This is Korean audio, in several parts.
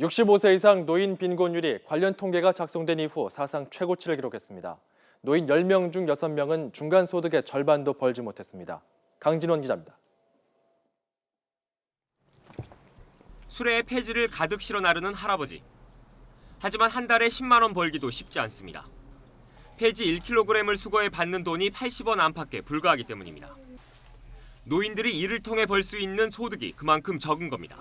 65세 이상 노인 빈곤율이 관련 통계가 작성된 이후 사상 최고치를 기록했습니다. 노인 10명 중 6명은 중간 소득의 절반도 벌지 못했습니다. 강진원 기자입니다. 수레에 폐지를 가득 실어 나르는 할아버지. 하지만 한 달에 10만 원 벌기도 쉽지 않습니다. 폐지 1kg을 수거해 받는 돈이 80원 안팎에 불과하기 때문입니다. 노인들이 이를 통해 벌 수 있는 소득이 그만큼 적은 겁니다.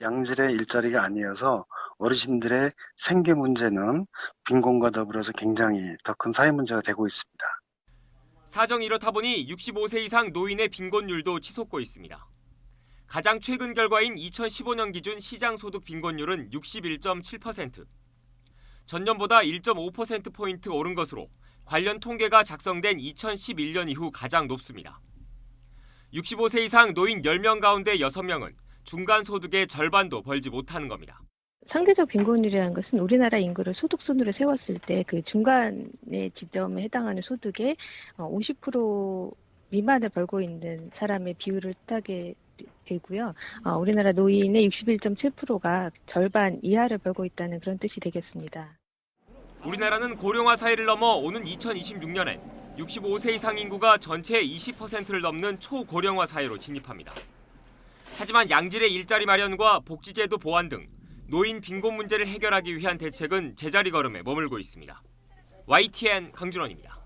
양질의 일자리가 아니어서 어르신들의 생계 문제는 빈곤과 더불어서 굉장히 더 큰 사회 문제가 되고 있습니다. 사정이 이렇다 보니 65세 이상 노인의 빈곤율도 치솟고 있습니다. 가장 최근 결과인 2015년 기준 시장 소득 빈곤율은 61.7%. 전년보다 1.5%포인트 오른 것으로 관련 통계가 작성된 2011년 이후 가장 높습니다. 65세 이상 노인 10명 가운데 6명은 중간 소득의 절반도 벌지 못하는 겁니다. 상대적 빈곤율이라는 것은 우리나라 인구를 소득 순으로 세웠을 때 그 중간의 지점에 해당하는 소득의 50% 미만을 벌고 있는 사람의 비율을 뜻하게 되고요. 어, 우리나라 노인의 61.7%가 절반 이하를 벌고 있다는 그런 뜻이 되겠습니다. 우리나라는 고령화 사회를 넘어 오는 2026년엔 65세 이상 인구가 전체의 20%를 넘는 초고령화 사회로 진입합니다. 하지만 양질의 일자리 마련과 복지제도 보완 등 노인 빈곤 문제를 해결하기 위한 대책은 제자리 걸음에 머물고 있습니다. YTN 강준원입니다.